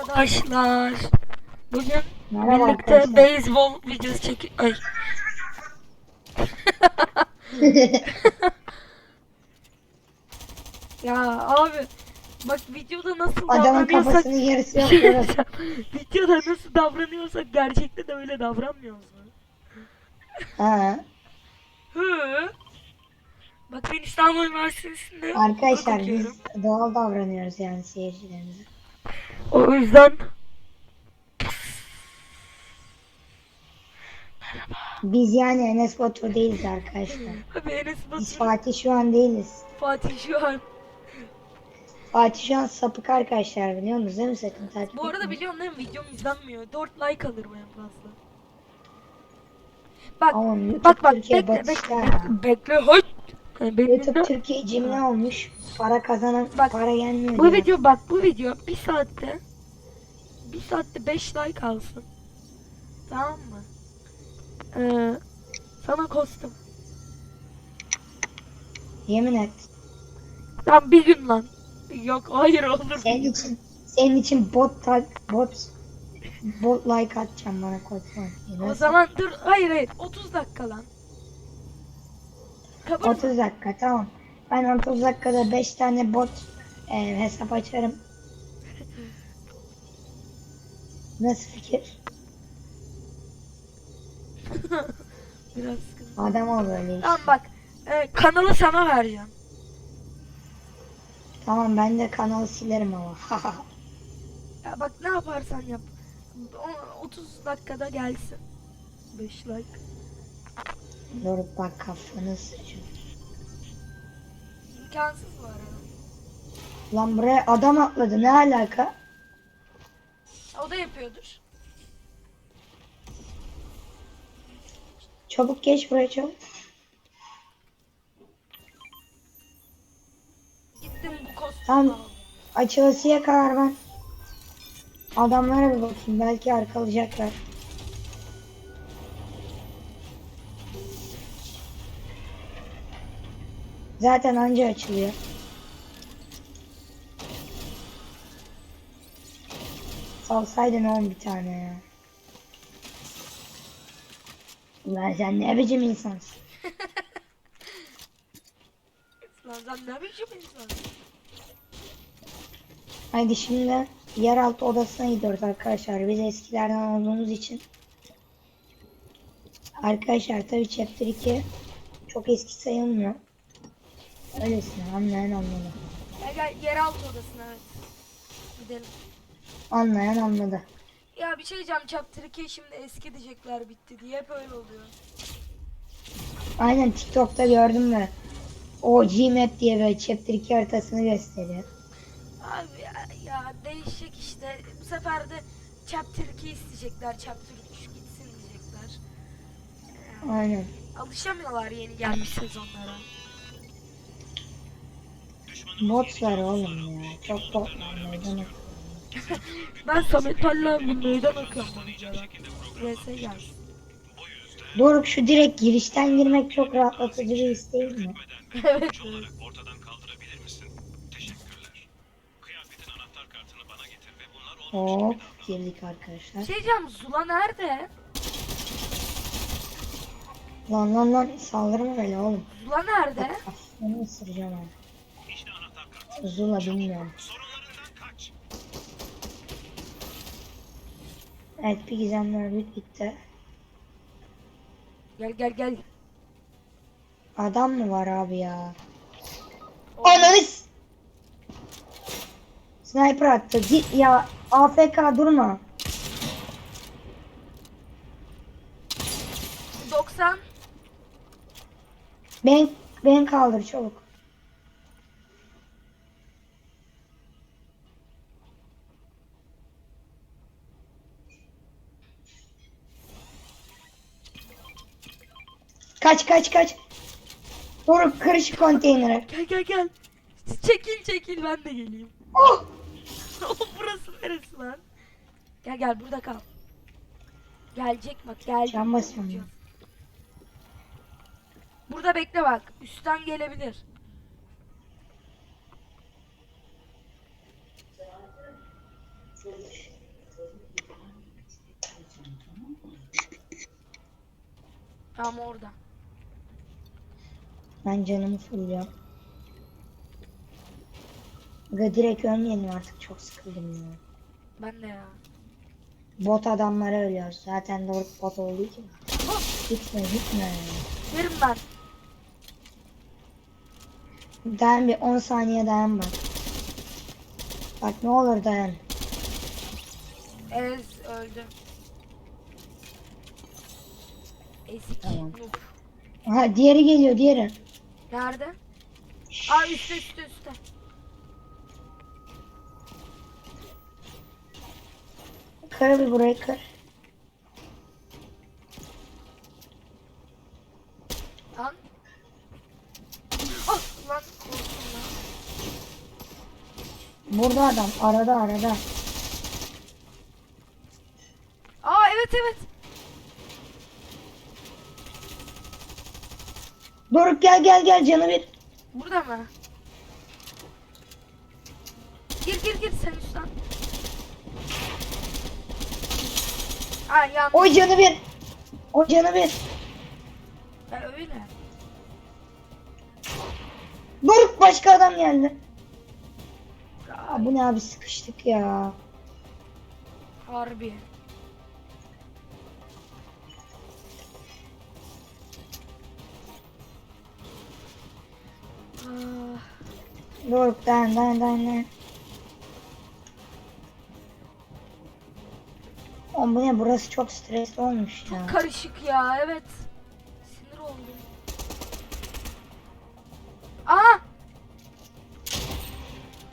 arkadaşlar. Bugün Merhaba birlikte arkadaşlar. beyzbol videosu çek... Ay. ya abi bak videoda nasıl Adamın davranıyorsak kafasının yarısı yok. Evet. videoda nasıl davranıyorsak gerçekte de öyle davranmıyoruz mu? Ha. Hı. Bak ben İstanbul Üniversitesi'nde Arkadaşlar okuyorum. biz doğal davranıyoruz yani seyircilerimize. O yüzden Biz yani Enes Batur değiliz arkadaşlar. abi Enes Biz Batur, Fatih şu an değiliz. Fatih şu an. Fatih şu an sapık arkadaşlar biliyor musunuz değil mi sakın takip Bu arada biliyorum değil mi videom izlenmiyor. 4 like alır bu en fazla. Bak YouTube bak bak Türkiye bekle batışta bekle ya. bekle, bekle hoş. Yani benim YouTube Türkiye cimri olmuş. Para kazanan Bak, para gelmiyor. bu video bak bu video bir saatte bir saatte 5 like alsın. Tamam mı? Ee, sana kostüm. Yemin et. Tam bir gün lan. Yok hayır olur. Senin için senin için bot tak bot bot like atacağım bana koçman. O zaman dur hayır hayır 30 dakika lan. Kabul mü? 30 dakika tamam. Ben 30 dakikada 5 tane bot e, hesap açarım. Nasıl fikir? Biraz sıkıntı. Adam ol böyle. Tamam bak e, kanalı sana vereceğim. Tamam ben de kanalı silerim ama. Ya bak ne yaparsan yap. O- 30 dakikada gelsin. 5 like. Dur bak kafanı sıçın. İmkansız bu arada. Lan buraya adam atladı ne alaka? O da yapıyordur. Çabuk geç buraya çabuk. Gittim bu kostümü Tamam. aldım. Açılısıya kadar ben adamlara bir bakayım belki arkalayacaklar. Zaten anca açılıyor. Salsaydın oğlum bir tane ya. Ulan sen ne biçim insansın? Lan sen ne biçim insan? Haydi şimdi yeraltı odasına gidiyoruz arkadaşlar. Biz eskilerden olduğumuz için. Arkadaşlar tabii chapter 2 çok eski sayılmıyor. Öylesine anlayan anladı. Gel yeraltı odasına evet. Gidelim. Anlayan anladı. Ya bir şey diyeceğim Chapter 2 şimdi eski diyecekler bitti diye hep öyle oluyor. Aynen TikTok'ta gördüm mü? O Gmap diye böyle chapter 2 haritasını gösteriyor. Abi ya, ya değişecek işte. Bu sefer de Chapter 2 isteyecekler. Chapter 3 gitsin diyecekler. Aynen. Alışamıyorlar yeni gelmiş sezonlara. Bot var oğlum ya. Çok bot var. meydan okuyor. Ben Samet bir meydan okuyorum. VS gelsin. Doruk şu direkt girişten girmek çok rahatlatıcı bir his değil mi? evet. evet. olarak ortadan kaldırabilir misin? Teşekkürler. Kıyafetin anahtar kartını bana getir ve bunlar olmamış Hop girdik arkadaşlar. Şey diyeceğim Zula nerede? Lan lan lan saldırma böyle oğlum. Zula nerede? Kafanı ısıracağım abi. Zula bilmiyorum. Evet bir gizemler bit bitti. Gel gel gel. Adam mı var abi ya? Ananız! Sniper attı. Git ya AFK durma. 90. Ben ben kaldır çabuk. Kaç kaç kaç. Doruk kır şu. Gel gel gel. Çekil çekil ben de geleyim. Oh! Oğlum oh, burası neresi lan? Gel gel burada kal. Gelecek bak gel. Can basıyorum. Burada bekle bak. Üstten gelebilir. Tam orada. Ben canımı fulluyorum. Aga direkt ölmeyelim artık çok sıkıldım ya. Ben de ya. Bot adamlara ölüyoruz. Zaten doğru bot olduğu için. Gitme gitme. Yerim ben. Dayan bir 10 saniye dayan bak. Bak ne olur dayan. Ez öldü. Ezik. Tamam. Aha diğeri geliyor diğeri. Nerede? Aa üstte üstte üstte. Kır bir burayı kır. Lan. Ah lan korktum lan. Burada adam arada arada. Aa evet evet. Doruk gel gel gel canı bir. Burada mı? Gir gir gir sen üstten. Aa yanlış. O canı bir. O canı bir. Ya öyle. Doruk başka adam geldi. Aa, bu ne abi sıkıştık ya. harbi. Doruk dayan dayan dayan dayan. Oğlum bu ne burası çok stresli olmuş ya. karışık ya evet. Sinir oldum. Aa!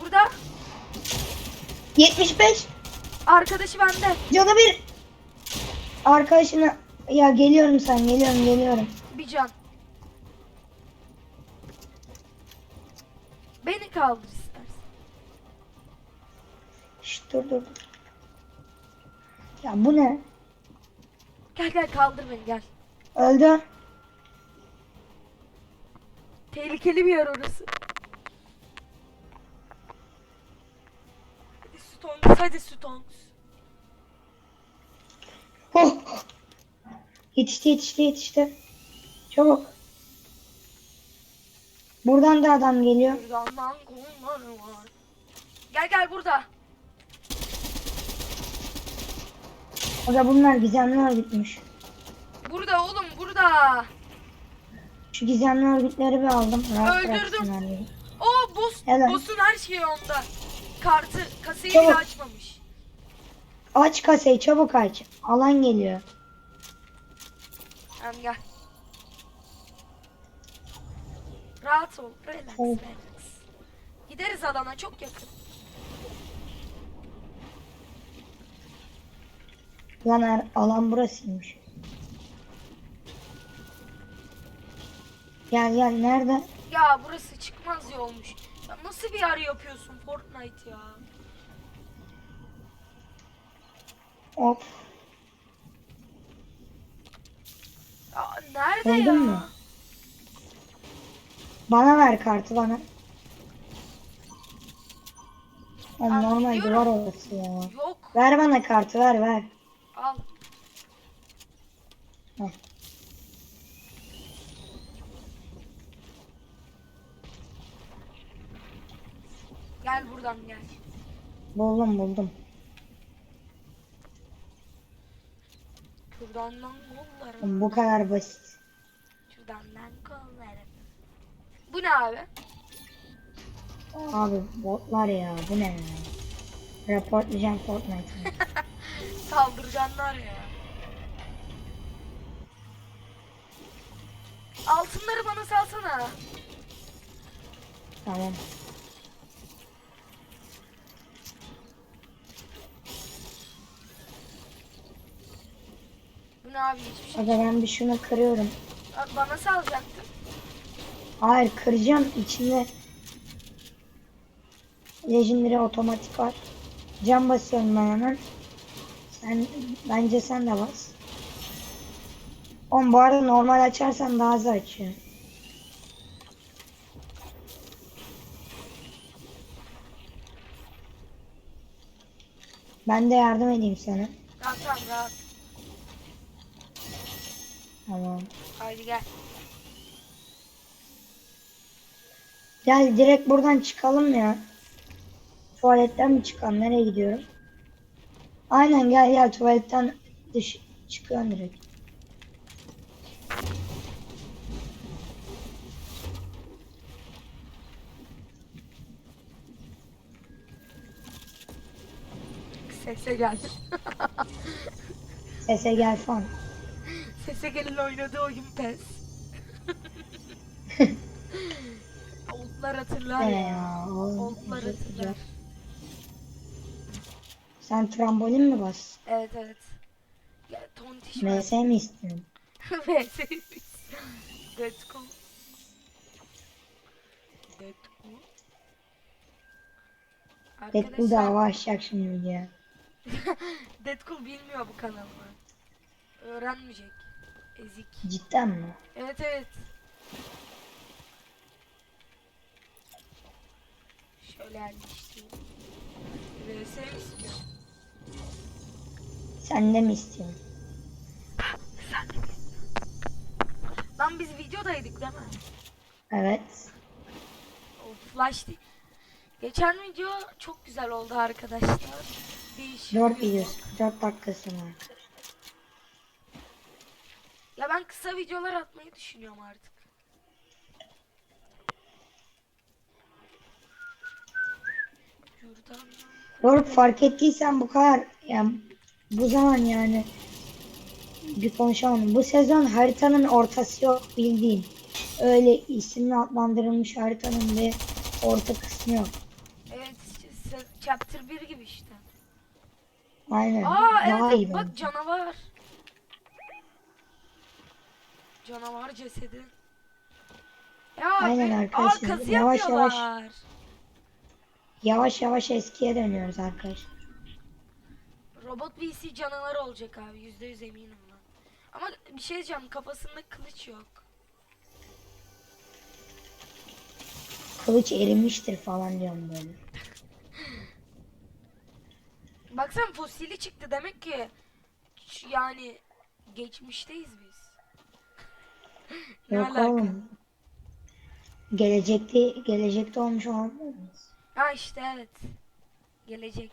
Burada 75. arkadaşı bende. Canı bir. Arkadaşına ya geliyorum sen geliyorum geliyorum. Bir can. Kaldır istersen. Şşt dur dur. dur. Ya bu ne? Gel gel kaldır beni gel. Öldü. Tehlikeli bir yer orası. Hadi Stones, hadi Stones. Oh. Yetişti yetişti yetişti. Çabuk. Buradan da adam geliyor. Var. Gel gel burada. Aga bunlar gizemli örgütmüş. Burada oğlum burada. Şu gizemli örgütleri bir aldım. Rahat Öldürdüm. O boss, Helal. boss'un her şeyi onda. Kartı, kasayı Çabuk. bile açmamış. Aç kasayı çabuk aç. Alan geliyor. Hem gel. Rahat ol, relax, Ol. relax. Gideriz alana çok yakın. Lan er, alan burasıymış. Gel gel nerede? Ya burası çıkmaz yolmuş. Ya nasıl bir yer yapıyorsun Fortnite ya? Hop. Ya nerede Öldün ya? mü? Bana ver kartı bana. Abi, normal diyorum. duvar orası ya. Yok. Ver bana kartı ver ver. Al. Heh. Gel buradan gel. Buldum buldum. Şuradan lan kollarım. Bu kadar basit. Şuradan lan kollarım. Bu ne abi? Abi botlar ya bu ne ya? Reportlayacağım Fortnite'ı. Saldırganlar ya. Altınları bana salsana. tamam. Bu ne abi hiçbir şey. Aga ben bir şunu kırıyorum. Bana salacaktın. Hayır kıracağım içinde Legendary otomatik var. Cam basıyorum ben hemen. Sen bence sen de bas. Oğlum bu arada normal açarsan daha hızlı açıyor. Ben de yardım edeyim sana. Tamam tamam rahat. Tamam. Haydi gel. Gel direkt buradan çıkalım ya. Tuvaletten mi çıkalım? Nereye gidiyorum? Aynen gel gel tuvaletten dış çıkıyorum direkt. Sese gel. Sese gel falan. Sese gelin oynadığı oyun pes. Oldlar hatırlar ya. Oldlar hatırlar. Sen trambolin mi bas? Evet evet. Ya tontiş. MS mi istiyorsun? VS. Deadpool. Deadpool. Deadpool da Arkadaşlar hava açacak şimdi videoya. Deadpool bilmiyor bu kanalı. Öğrenmeyecek. Ezik. Cidden mi? Evet evet. Yerleştireyim. VS mi istiyorsun? Sen de mi istiyorsun? Sen de mi istiyorsun? Lan biz videodaydık değil mi? Evet. O flash değil. Geçen video çok güzel oldu arkadaşlar. Değişik 4 bir- videosu. 4 dakikası var. Ya ben kısa videolar atmayı düşünüyorum artık. Doruk fark ettiysen bu kadar yani bu zaman yani bir konuşalım. Bu sezon haritanın ortası yok bildiğin. Öyle isimle adlandırılmış haritanın bir orta kısmı yok. Evet chapter 1 gibi işte. Aynen. Aa Daha evet iyi bak bence. canavar. Canavar cesedi. Ya Aynen arkadaşlar, Aa kazı yavaş yavaş. yapıyorlar. Yavaş yavaş eskiye dönüyoruz arkadaşlar. Robot VC canavar olacak abi yüzde yüz eminim ben. Ama bir şey diyeceğim kafasında kılıç yok. Kılıç erimiştir falan diyorum böyle. Baksana fosili çıktı demek ki yani geçmişteyiz biz. ne Yok alaka? oğlum. Gelecekte gelecekte olmuş olabilir miyiz? Ha işte evet. Gelecek.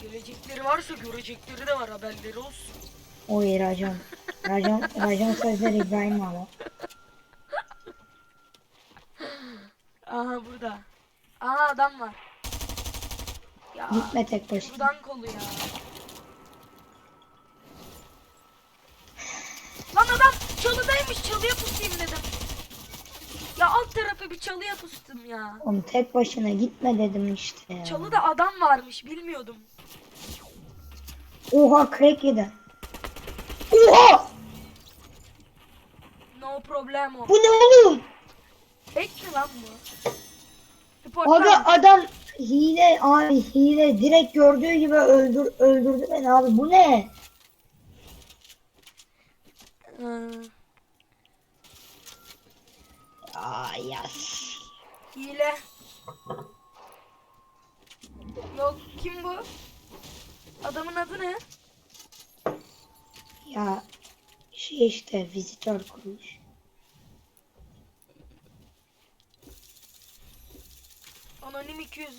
Gelecekleri varsa görecekleri de var haberleri olsun. Oy racon. Racon, racon sözleri İbrahim abi. Aha burada. Aha adam var. Ya Gitme tek başına. buradan kolu ya. Lan adam çalıdaymış çalıya pusayım dedim. Ya alt tarafı bir çalıya pustum ya. Oğlum tek başına gitme dedim işte ya. Çalıda adam varmış bilmiyordum. Oha crack yedi. Oha! No problemo. Bu ne oğlum? Hack mi lan bu? Report Abi adam hile abi hile direkt gördüğü gibi öldür öldürdü beni abi bu ne? Ee, Yas. hile. Yok kim bu? Adamın adı ne? Ya şey işte vizitör kurmuş. Anonim 200